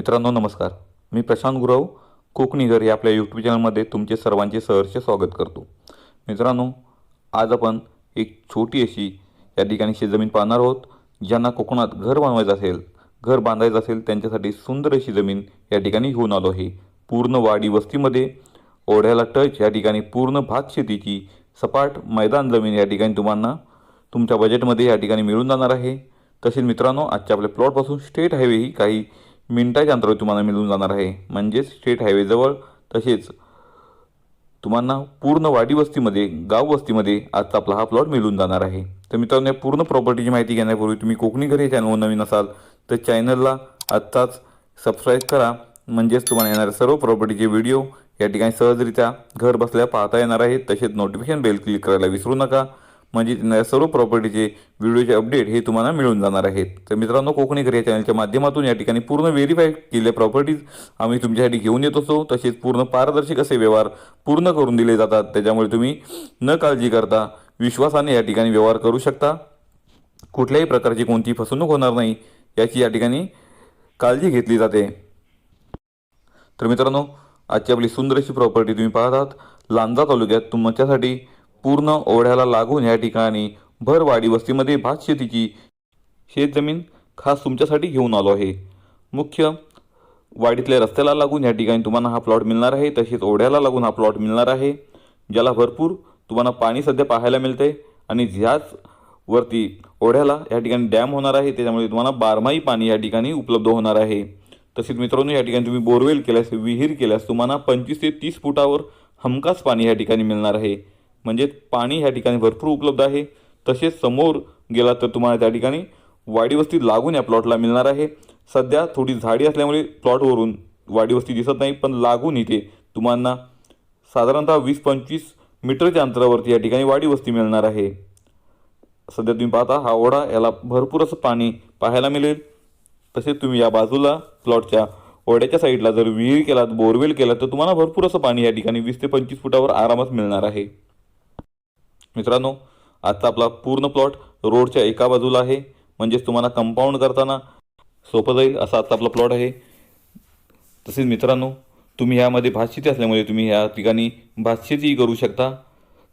मित्रांनो नमस्कार. मी प्रशांत गुरव कोकणीगर या आपल्या यूट्यूब चॅनलमध्ये तुमचे सर्वांचे सहर्ष स्वागत करतो. मित्रांनो आज आपण एक छोटी अशी या ठिकाणी शेतजमीन पाहणार आहोत ज्यांना कोकणात घर बांधवायचं असेल घर बांधायचं असेल त्यांच्यासाठी सुंदर अशी जमीन या ठिकाणी घेऊन आलो आहे. पूर्ण वाडी वस्तीमध्ये ओढ्याला टच या ठिकाणी पूर्ण भात शेतीची सपाट मैदान जमीन या ठिकाणी तुम्हाला तुमच्या बजेटमध्ये या ठिकाणी मिळून जाणार आहे. तसेच मित्रांनो आजच्या आपल्या प्लॉटपासून स्टेट हायवे ही काही मिनटाच्या अंतरावर तुम्हाला मिळून जाणार आहे. म्हणजेच स्टेट हायवेजवळ तसेच तुम्हाला पूर्ण वाडी वस्तीमध्ये गाव वस्तीमध्ये आजचा आपला हा प्लॉट मिळून जाणार आहे. तर मित्रांनो या पूर्ण प्रॉपर्टीची माहिती घेण्यापूर्वी तुम्ही कोकणी घर या चॅनलवर नवीन असाल तर चॅनलला आत्ताच सबस्क्राईब करा. म्हणजेच तुम्हाला येणाऱ्या सर्व प्रॉपर्टीचे व्हिडिओ या ठिकाणी सहजरित्या घर बसल्या पाहता येणार आहेत. तसेच नोटिफिकेशन बेल क्लिक करायला विसरू नका. म्हणजे येणाऱ्या सर्व प्रॉपर्टीचे व्हिडिओचे अपडेट हे तुम्हाला मिळून जाणार आहेत. तर मित्रांनो कोकणीकर या चॅनलच्या माध्यमातून या ठिकाणी पूर्ण व्हेरीफाय केलेल्या प्रॉपर्टीज आम्ही तुमच्यासाठी घेऊन येत असतो. तसेच पूर्ण पारदर्शक असे व्यवहार पूर्ण करून दिले जातात. त्याच्यामुळे तुम्ही न काळजी करता विश्वासाने या ठिकाणी व्यवहार करू शकता. कुठल्याही प्रकारची कोणती फसवणूक होणार नाही याची या ठिकाणी काळजी घेतली जाते. तर मित्रांनो आजची आपली सुंदर अशी प्रॉपर्टी तुम्ही पाहत आहात लांजा तालुक्यात तुमच्यासाठी पूर्ण ओढ्याला लागून या ठिकाणी भर वाडी वस्तीमध्ये भात शेतीची शेतजमीन खास तुमच्यासाठी घेऊन आलो आहे. मुख्य वाडीतल्या रस्त्याला लागून या ठिकाणी तुम्हाला हा प्लॉट मिळणार आहे. तसेच ओढ्याला लागून हा प्लॉट मिळणार आहे. ज्याला भरपूर तुम्हाला पाणी सध्या पाहायला मिळते आणि ह्याच वरती ओढ्याला या ठिकाणी डॅम होणार आहे. त्याच्यामुळे तुम्हाला बारमाही पाणी या ठिकाणी उपलब्ध होणार आहे. तसेच मित्रांनो या ठिकाणी तुम्ही बोरवेल केल्यास विहीर केल्यास तुम्हाला पंचवीस ते तीस फुटावर हमखास पाणी या ठिकाणी मिळणार आहे. म्हणजे पाणी ह्या ठिकाणी भरपूर उपलब्ध आहे. तसेच समोर गेला तर तुम्हाला त्या ठिकाणी वाडी वस्ती लागून या प्लॉटला मिळणार आहे. सध्या थोडी झाडी असल्यामुळे प्लॉटवरून वाडी वस्ती दिसत नाही पण लागून इथे तुम्हाला साधारणतः वीस पंचवीस मीटरच्या अंतरावरती या ठिकाणी वाडी वस्ती मिळणार आहे. सध्या तुम्ही पाहता हा ओढा याला भरपूर असं पाणी पाहायला मिळेल. तसेच तुम्ही या बाजूला प्लॉटच्या ओढ्याच्या साईडला जर विहीर केलात बोरवेल केला तर तुम्हाला भरपूर असं पाणी या ठिकाणी वीस ते पंचवीस फुटावर आरामात मिळणार आहे. मित्रांनो आजचा आपला पूर्ण प्लॉट रोडच्या एका बाजूला आहे. म्हणजेच तुम्हाला कंपाऊंड करताना सोपं जाईल असा आजचा आपला प्लॉट आहे. तसेच मित्रांनो तुम्ही ह्यामध्ये भातशेती असल्यामुळे तुम्ही ह्या ठिकाणी भातशेतीही करू शकता.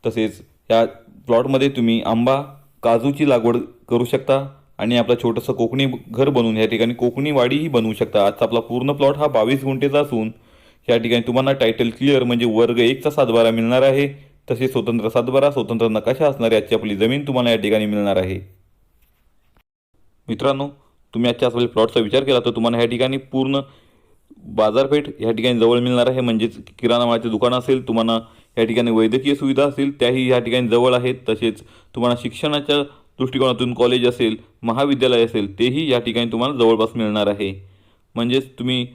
तसेच ह्या प्लॉटमध्ये तुम्ही आंबा काजूची लागवड करू शकता आणि आपलं छोटंसं कोकणी घर बनवून या ठिकाणी कोकणी वाडीही बनवू शकता. आजचा आपला पूर्ण प्लॉट हा बावीस गुंठेचा असून या ठिकाणी तुम्हाला टायटल क्लिअर म्हणजे वर्ग एकचा सातबारा मिळणार आहे. तसेच स्वतंत्र सातबारा स्वतंत्र नकाशा असणारी आजची आपली जमीन तुम्हाला या ठिकाणी मिळणार आहे. मित्रांनो तुम्ही आजच्या आपल्या प्लॉटचा विचार केला तर तुम्हाला ह्या ठिकाणी पूर्ण बाजारपेठ ह्या ठिकाणी जवळ मिळणार आहे. म्हणजेच किराणा मालाचे दुकान असेल तुम्हाला या ठिकाणी वैद्यकीय सुविधा असेल त्याही या ठिकाणी जवळ आहेत. तसेच तुम्हाला शिक्षणाच्या दृष्टिकोनातून कॉलेज असेल महाविद्यालय असेल तेही या ठिकाणी तुम्हाला जवळपास मिळणार आहे. म्हणजेच तुम्ही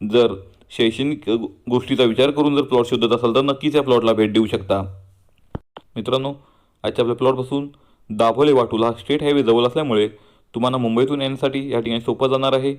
जर शैक्षणिक गोष्टीचा विचार करून जर प्लॉट शोधत असाल तर नक्कीच या प्लॉटला भेट देऊ शकता. मित्रांनो आजच्या आपल्या प्लॉटपासून दाभोले वाटूला हा स्टेट हायवे जवळ असल्यामुळे तुम्हाला मुंबईतून येण्यासाठी या ठिकाणी सोपं जाणार आहे.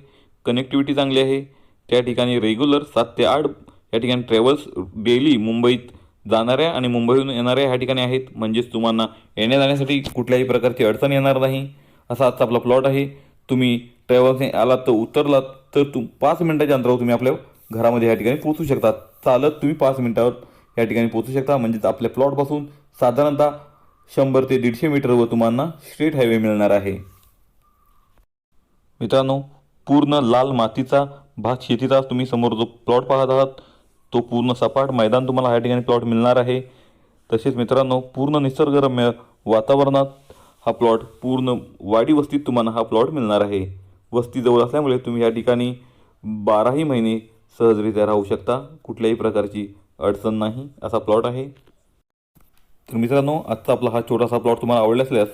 कनेक्टिव्हिटी चांगली आहे. त्या ठिकाणी रेग्युलर सात ते आठ या ठिकाणी ट्रॅव्हल्स डेली मुंबईत जाणाऱ्या आणि मुंबईहून येणाऱ्या ह्या ठिकाणी आहेत. म्हणजेच तुम्हाला येण्या जाण्यासाठी कुठल्याही प्रकारची अडचण येणार नाही. असा आजचा आपला प्लॉट आहे. तुम्ही ट्रॅव्हल्सने आलात तर उतरलात तर तुम पाच मिनटाच्या अंतरावर तुम्ही आपल्या घरामध्ये या ठिकाणी पोहोचू शकता. चालत तुम्ही पाच मिनिटावर या ठिकाणी पोहोचू शकता. म्हणजेच आपल्या प्लॉटपासून साधारणतः शंभर ते दीडशे मीटरवर तुम्हाला स्ट्रेट हायवे मिळणार आहे. मित्रांनो पूर्ण लाल मातीचा भात शेतीचा तुम्ही समोर जो प्लॉट पाहत आहात तो पूर्ण सपाट मैदान तुम्हाला या ठिकाणी प्लॉट मिळणार आहे. तसेच मित्रांनो पूर्ण निसर्गरम्य वातावरणात हा प्लॉट पूर्ण वाडी वस्तीत तुम्हाला हा प्लॉट मिळणार आहे. वस्ती जवळ असल्यामुळे तुम्ही या ठिकाणी बाराही महिने सहजरित्या राहू शकता. कुठल्याही प्रकारची अडचण नाही. असा प्लॉट आहे. तर मित्रांनो आजचा आपला हा छोटासा प्लॉट तुम्हाला आवडला असल्यास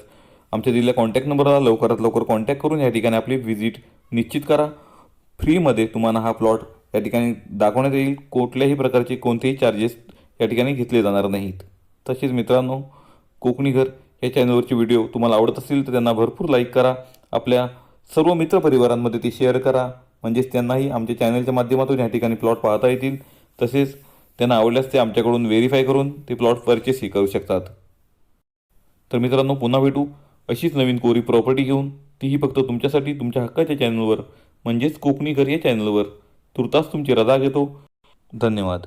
आमच्या दिलेल्या कॉन्टॅक्ट नंबरला लवकरात लवकर कॉन्टॅक्ट करून या ठिकाणी आपली व्हिजिट निश्चित करा. फ्रीमध्ये तुम्हाला हा प्लॉट या ठिकाणी दाखवण्यात येईल. कुठल्याही प्रकारचे कोणतेही चार्जेस या ठिकाणी घेतले जाणार नाहीत. तसेच मित्रांनो कोकणी घर या चॅनलवरचे व्हिडिओ तुम्हाला आवडत असतील तर त्यांना भरपूर लाईक करा. आपल्या सर्व मित्रपरिवारांमध्ये ते शेअर करा. म्हणजेच त्यांनाही आमच्या चॅनलच्या माध्यमातून या ठिकाणी प्लॉट पाहता येतील. तसेच त्यांना आवडल्यास ते आमच्याकडून व्हेरीफाय करून ते प्लॉट परचेसही करू शकतात. तर मित्रांनो पुन्हा भेटू अशीच नवीन कोरी प्रॉपर्टी घेऊन. तीही फक्त तुमच्यासाठी तुमच्या हक्काच्या चॅनलवर म्हणजेच कोकणी घर या चॅनलवर तुर्तास तुमची रजा घेतो. धन्यवाद.